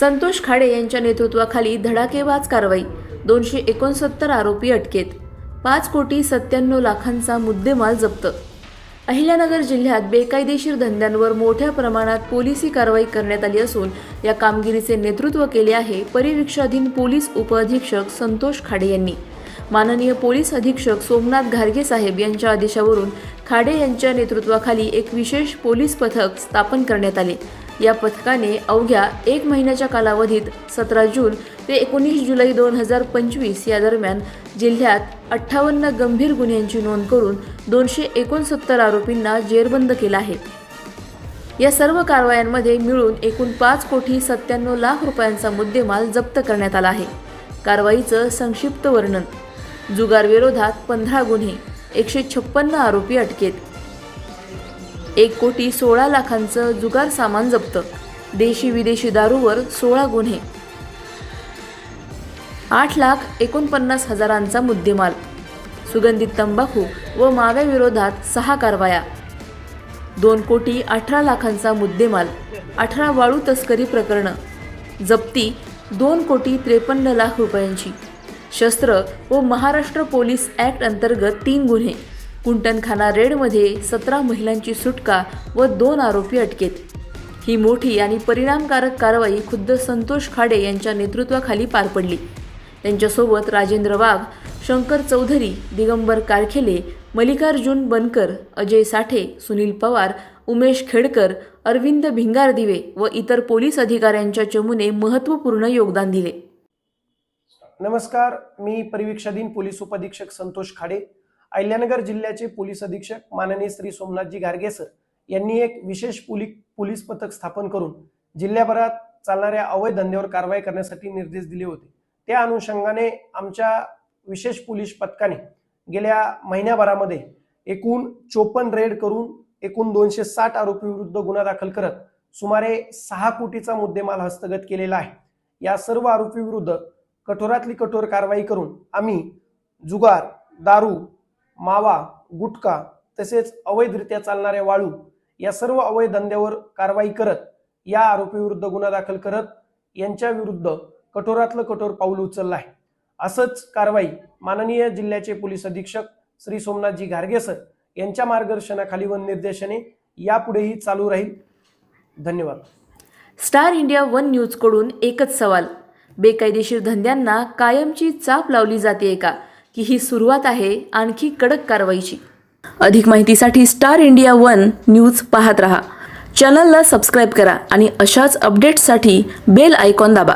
संतोष खाडे यांच्या नेतृत्वाखाली धडाकेबाज कारवाई दोनशे एकोणसत्तर आरोपी अटकेत पाच कोटी सत्त्याण्णव लाखांचा मुद्देमाल जप्त. अहिल्यानगर जिल्ह्यात बेकायदेशीर धंद्यांवर मोठ्या प्रमाणात पोलिसी कारवाई करण्यात आली असून या कामगिरीचे नेतृत्व केले आहे परिवीक्षाधीन पोलीस उपअधीक्षक संतोष खाडे यांनी. माननीय पोलीस अधीक्षक सोमनाथ घारगे साहेब यांच्या आदेशावरून खाडे यांच्या नेतृत्वाखाली एक विशेष पोलीस पथक स्थापन करण्यात आले. या पथकाने अवघ्या एक महिन्याच्या कालावधीत सतरा जून ते एकोणीस जुलै दोन हजार पंचवीस या दरम्यान जिल्ह्यात अठ्ठावन्न गंभीर गुन्ह्यांची नोंद करून दोनशे एकोणसत्तर आरोपींना जेरबंद केला आहे. या सर्व कारवायांमध्ये मिळून एकूण पाच कोटी सत्त्याण्णव लाख रुपयांचा मुद्देमाल जप्त करण्यात आला आहे. कारवाईचं संक्षिप्त वर्णन. जुगारविरोधात पंधरा गुन्हे एकशे छप्पन्न आरोपी अटकेत. एक कोटी सोळा लाखांचं जुगार सामान जप्त. देशी विदेशी दारूवर सोळा गुन्हे. आठ लाख एकोणपन्नास हजारांचा मुद्देमाल. सुगंधित तंबाखू व माव्याविरोधात सहा कारवाया. दोन कोटी अठरा लाखांचा मुद्देमाल. अठरा वाळू तस्करी प्रकरणं. जप्ती दोन कोटी त्रेपन्न लाख रुपयांची. शस्त्र व महाराष्ट्र पोलीस ॲक्ट अंतर्गत तीन गुन्हे. कुंटनखाना रेडमध्ये सतरा महिलांची सुटका व दोन आरोपी अटकेत. ही मोठी आणि परिणामकारक कारवाई खुद्द संतोष खाडे यांच्या नेतृत्वाखाली पार पडली. त्यांच्यासोबत राजेंद्र वाघ शंकर चौधरी दिगंबर कारखेले मल्लिकार्जुन बनकर अजय साठे सुनील पवार उमेश खेडकर अरविंद भिंगारदिवे व इतर पोलीस अधिकाऱ्यांच्या चमूने महत्त्वपूर्ण योगदान दिले. नमस्कार मी परिवीक्षाधीन पोलीस उपअधीक्षक संतोष खाडे. अहिल्यानगर जिल्ह्याचे पोलीस अधीक्षक माननीय श्री सोमनाथजी गारगे सर यांनी एक विशेष पोली पोलीस पथक स्थापन करून जिल्ह्याभरात चालणाऱ्या अवैध धंद्यावर कारवाई करण्यासाठी निर्देश दिले होते. त्या अनुषंगाने आमच्या विशेष पोलीस पथकाने गेल्या महिन्याभरामध्ये एकूण चोपन्न रेड करून एकूण दोनशे साठ आरोपी विरुद्ध गुन्हा दाखल करत सुमारे सहा कोटीचा मुद्देमाल हस्तगत केलेला आहे. या सर्व आरोपी विरुद्ध कठोरातली कठोर कारवाई करून आम्ही जुगार दारू मावा गुटखा तसेच अवैधरित्या चालणाऱ्या वाळू या सर्व अवैध धंद्यावर कारवाई करत या आरोपीविरुद्ध गुन्हा दाखल करत यांच्या विरुद्ध कठोरातलं कठोर पाऊल उचललं आहे. असंच कारवाई माननीय जिल्ह्याचे पोलीस अधीक्षक श्री सोमनाथजी घारगे सर यांच्या मार्गदर्शनाखाली व निर्देशने यापुढेही चालू राहील. धन्यवाद. स्टार इंडिया वन न्यूजकडून एकच सवाल. बेकायदेशीर धंद्यांना कायमची चाप लावली जाते का? की ही सुरुवात आहे आणखी कडक कारवाईची. अधिक माहितीसाठी स्टार इंडिया वन न्यूज पाहत रहा. चॅनलला सबस्क्राईब करा आणि अशाच अपडेट्ससाठी बेल आयकॉन दाबा.